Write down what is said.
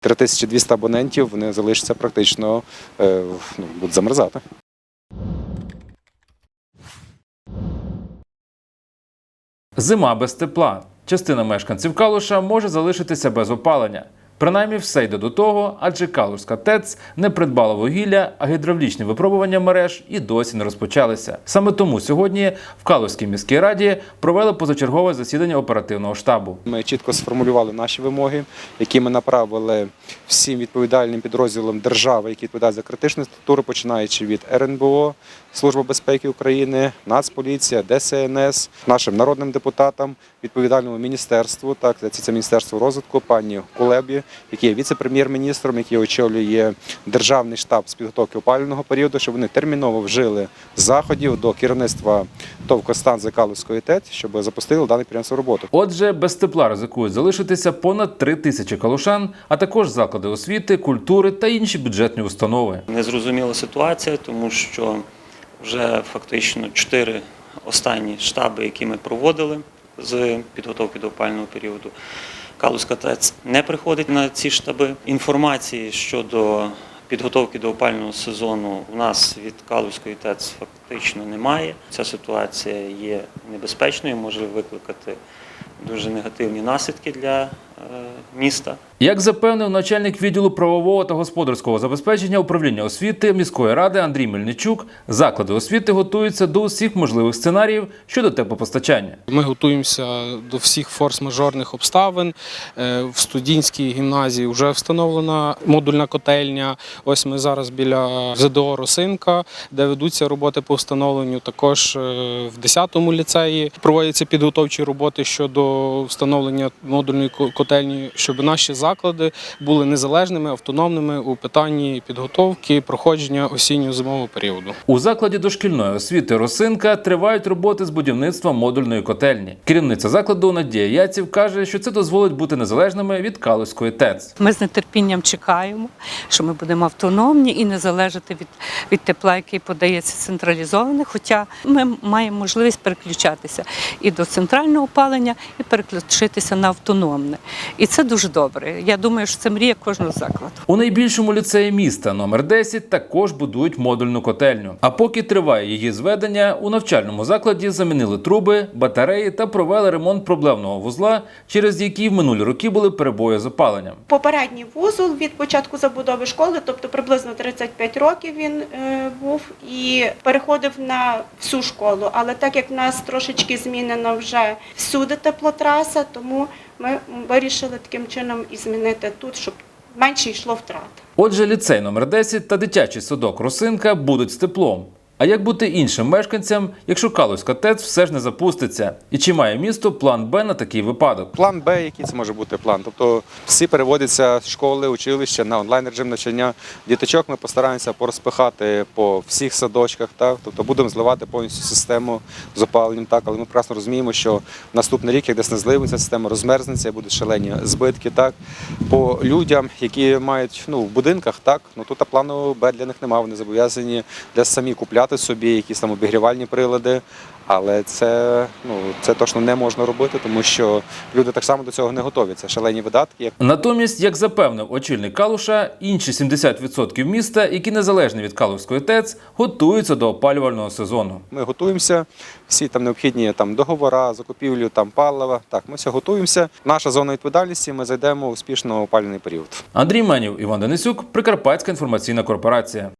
3200 абонентів вони залишаться практично е, ну, будуть замерзати. Зима без тепла. Частина мешканців Калуша може залишитися без опалення. Принаймні все йде до того, адже Калушська ТЕЦ не придбала вугілля, а гідравлічні випробування мереж і досі не розпочалися. Саме тому сьогодні в Калуській міській раді провели позачергове засідання оперативного штабу. Ми чітко сформулювали наші вимоги, які ми направили всім відповідальним підрозділам держави, які відповідають за критичну структуру, починаючи від РНБО, Служба безпеки України, Нацполіція, ДСНС, нашим народним депутатам, відповідальному міністерству, так це міністерство розвитку, пані Кулебі, який є віце-прем'єр-міністром, який очолює державний штаб з підготовки опалювального періоду, щоб вони терміново вжили заходів до керівництва ТОВ Констанзи Калузької ТЕТ, щоб запустили дане підприємство роботу. Отже, без тепла ризикують залишитися понад три тисячі калушан, а також заклади освіти, культури та інші бюджетні установи. Незрозуміла ситуація, тому що вже фактично чотири останні штаби, які ми проводили з підготовки до опального періоду. Калузька ТЕЦ не приходить на ці штаби. Інформації щодо підготовки до опального сезону у нас від Калузької ТЕЦ фактично немає. Ця ситуація є небезпечною, може викликати дуже негативні наслідки для міста. Як запевнив начальник відділу правового та господарського забезпечення управління освіти міської ради Андрій Мельничук, заклади освіти готуються до усіх можливих сценаріїв щодо теплопостачання. Ми готуємося до всіх форс-мажорних обставин. Е, В студентській гімназії вже встановлена модульна котельня. Ось ми зараз біля ЗДО Росинка, де ведуться роботи по встановленню. Також е, в 10-му ліцеї проводяться підготовчі роботи щодо встановлення модульної ко- котельні, щоб наші заклади були незалежними, автономними у питанні підготовки проходження осінньо-зимового періоду. У закладі дошкільної освіти Росинка тривають роботи з будівництва модульної котельні. Керівниця закладу Надія Яців каже, що це дозволить бути незалежними від Калузької ТЕЦ. Ми з нетерпінням чекаємо, що ми будемо автономні і не залежати від, від тепла, який подається централізоване. Хоча ми маємо можливість переключатися і до центрального опалення, і переключитися на автономне. І це дуже добре. Я думаю, що це мрія кожного закладу. У найбільшому ліцеї міста номер 10 також будують модульну котельню. А поки триває її зведення, у навчальному закладі замінили труби, батареї та провели ремонт проблемного вузла, через який в минулі роки були перебої з опаленням. Попередній вузол від початку забудови школи, тобто приблизно 35 років він е, був і переходив на всю школу. Але так як в нас трошечки змінена вже всюди теплотраса, тому ми вирішили таким чином і змінити тут, щоб менше йшло втрат. Отже, ліцей номер 10 та дитячий садок Росинка будуть з теплом. А як бути іншим мешканцям, якщо Калузька ТЕЦ все ж не запуститься? І чи має місто план Б на такий випадок? План Б, який це може бути план? Тобто всі переводяться з школи, училища на онлайн режим навчання. Діточок ми постараємося порозпихати по всіх садочках, так тобто будемо зливати повністю систему з опаленням. Так, але ми прекрасно розуміємо, що наступний рік, як десь не зливиться, система розмерзнеться, будуть шалені збитки. Так по людям, які мають ну в будинках, так ну тут плану Б для них немає. Вони зобов'язані для самі купляти собі якісь там обігрівальні прилади. Але це ну це точно не можна робити, тому що люди так само до цього не готові. Це шалені видатки. Натомість, як запевнив очільник Калуша, інші 70% міста, які незалежні від Калузької ТЕЦ, готуються до опалювального сезону. ми готуємося, всі там необхідні там договора, закупівлю там палива. Так, ми все готуємося. Наша зона відповідальності. Ми зайдемо успішно в опалювальний період. Андрій Менів, Іван Денисюк, Прикарпатська інформаційна корпорація.